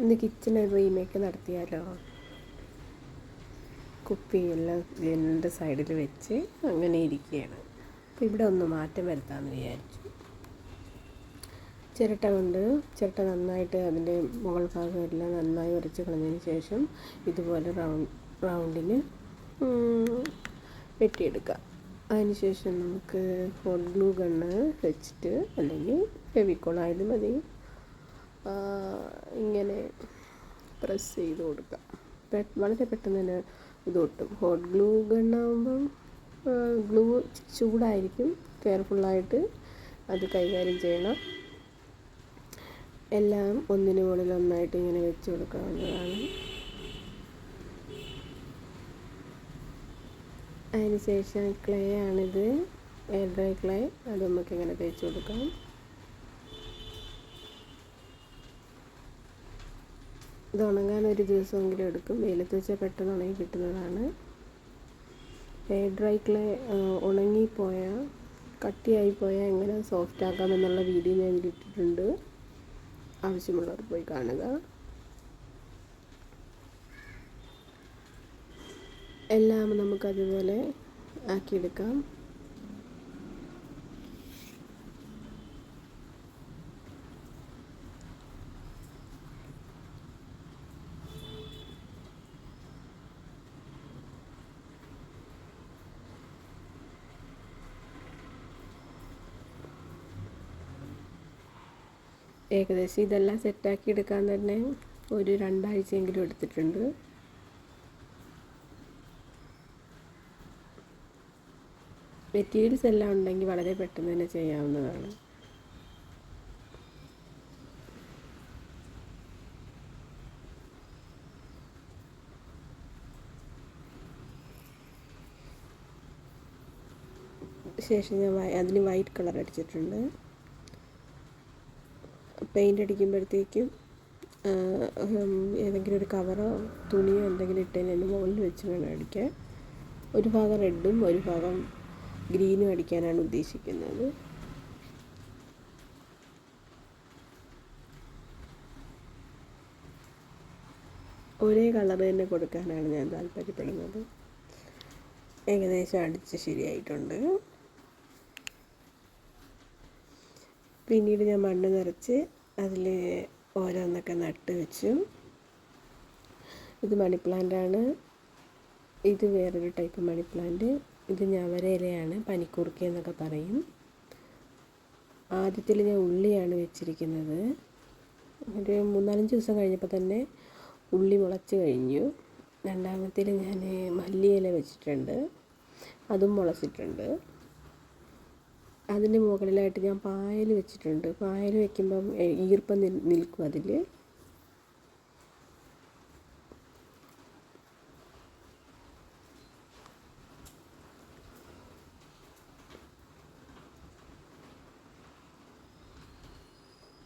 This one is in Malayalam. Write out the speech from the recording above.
ഇന്ന് കിച്ചൺ റീമേക്ക് നടത്തിയാലോ? കുപ്പിയെല്ലാം ജനലിന്റെ സൈഡിൽ വെച്ച് അങ്ങനെ ഇരിക്കുകയാണ്. അപ്പോൾ ഇവിടെ ഒന്ന് മാറ്റം വരുത്താമെന്ന് വിചാരിച്ചു. ചിരട്ട കൊണ്ട് ചിരട്ട നന്നായിട്ട് അതിന്റെ മുകൾ ഭാഗം എല്ലാം നന്നായി ഉരച്ച് കളഞ്ഞതിന് ശേഷം ഇതുപോലെ റൗണ്ട് റൗണ്ടിന് വെട്ടിയെടുക്കാം. അതിനുശേഷം നമുക്ക് ഹോട്ട് ഗ്ലൂ ഗണ്ണ് വെച്ചിട്ട് അല്ലെങ്കിൽ ഫെവിക്കോളായാലും മതി. ഇങ്ങനെ പ്രസ് ചെയ്ത് കൊടുക്കുക വളരെ പെട്ടെന്ന് തന്നെ ഇത് ഒട്ടും. ഹോട്ട് ഗ്ലൂ ഗണ്ണാകുമ്പം ഗ്ലൂ ചൂടായിരിക്കും. കെയർഫുള്ളായിട്ട് അത് കൈകാര്യം ചെയ്യണം. എല്ലാം ഒന്നിനു മുകളിൽ ഒന്നായിട്ട് ഇങ്ങനെ വെച്ച് കൊടുക്കാവുന്നതാണ്. അതിനുശേഷം ക്ലേ ആണിത്. എയർ ഡ്രൈ ക്ലേ അത് നമുക്ക് ഇങ്ങനെ തേച്ച് കൊടുക്കാം. ഇത് ഉണങ്ങാൻ ഒരു ദിവസമെങ്കിലും എടുക്കും. വെയിലത്ത് വെച്ചാൽ പെട്ടെന്ന് ഉണങ്ങി കിട്ടുന്നതാണ്. ഹെയർ ഡ്രൈ ക്ലേ ഉണങ്ങിപ്പോയാൽ കട്ടിയായി പോയാൽ എങ്ങനെ സോഫ്റ്റ് ആക്കാമെന്നുള്ള വീഡിയോ ഞാൻ ഇട്ടിട്ടുണ്ട്. ആവശ്യമുള്ളവർ പോയി കാണുക. എല്ലാം നമുക്കതുപോലെ ആക്കിയെടുക്കാം. ഏകദേശം ഇതെല്ലാം സെറ്റാക്കി എടുക്കാൻ തന്നെ ഒരു രണ്ടാഴ്ചയെങ്കിലും എടുത്തിട്ടുണ്ട്. മെറ്റീരിയൽസ് എല്ലാം ഉണ്ടെങ്കിൽ വളരെ പെട്ടെന്ന് തന്നെ ചെയ്യാവുന്നതാണ്. ശേഷം ഞാൻ അതിന് വൈറ്റ് കളർ അടിച്ചിട്ടുണ്ട്. പെയിന്റ് അടിക്കുമ്പോഴത്തേക്കും ഏതെങ്കിലും ഒരു കവറോ തുണിയോ എന്തെങ്കിലും ഇട്ടതിന് മുകളിൽ വെച്ച് വേണം അടിക്കാൻ. ഒരു ഭാഗം റെഡും ഒരു ഭാഗം ഗ്രീനും അടിക്കാനാണ് ഉദ്ദേശിക്കുന്നത്. ഒരേ കളർ തന്നെ കൊടുക്കാനാണ് ഞാൻ താല്പര്യപ്പെടുന്നത്. ഏകദേശം അടിച്ച് ശരിയായിട്ടുണ്ട്. പിന്നീട് ഞാൻ മണ്ണ് നിറച്ച് അതിൽ ഓരോന്നൊക്കെ നട്ട് വെച്ചു. ഇത് മണി പ്ലാന്റാണ് ഇത് വേറൊരു ടൈപ്പ് മണി പ്ലാന്റ്. ഇത് ഞവര ഇലയാണ് പനിക്കൂർക്ക എന്നൊക്കെ പറയും. ആദ്യത്തിൽ ഞാൻ ഉള്ളിയാണ് വെച്ചിരിക്കുന്നത്. ഒരു മൂന്നാലഞ്ച് ദിവസം കഴിഞ്ഞപ്പോൾ തന്നെ ഉള്ളി മുളച്ച് കഴിഞ്ഞു. രണ്ടാമത്തേൽ ഞാൻ മല്ലിയില വെച്ചിട്ടുണ്ട്. അതും മുളച്ചിട്ടുണ്ട്. അതിന് മുകളിലായിട്ട് ഞാൻ പായൽ വെച്ചിട്ടുണ്ട്. പായൽ വെക്കുമ്പം ഈർപ്പം നിൽക്കും അതിൽ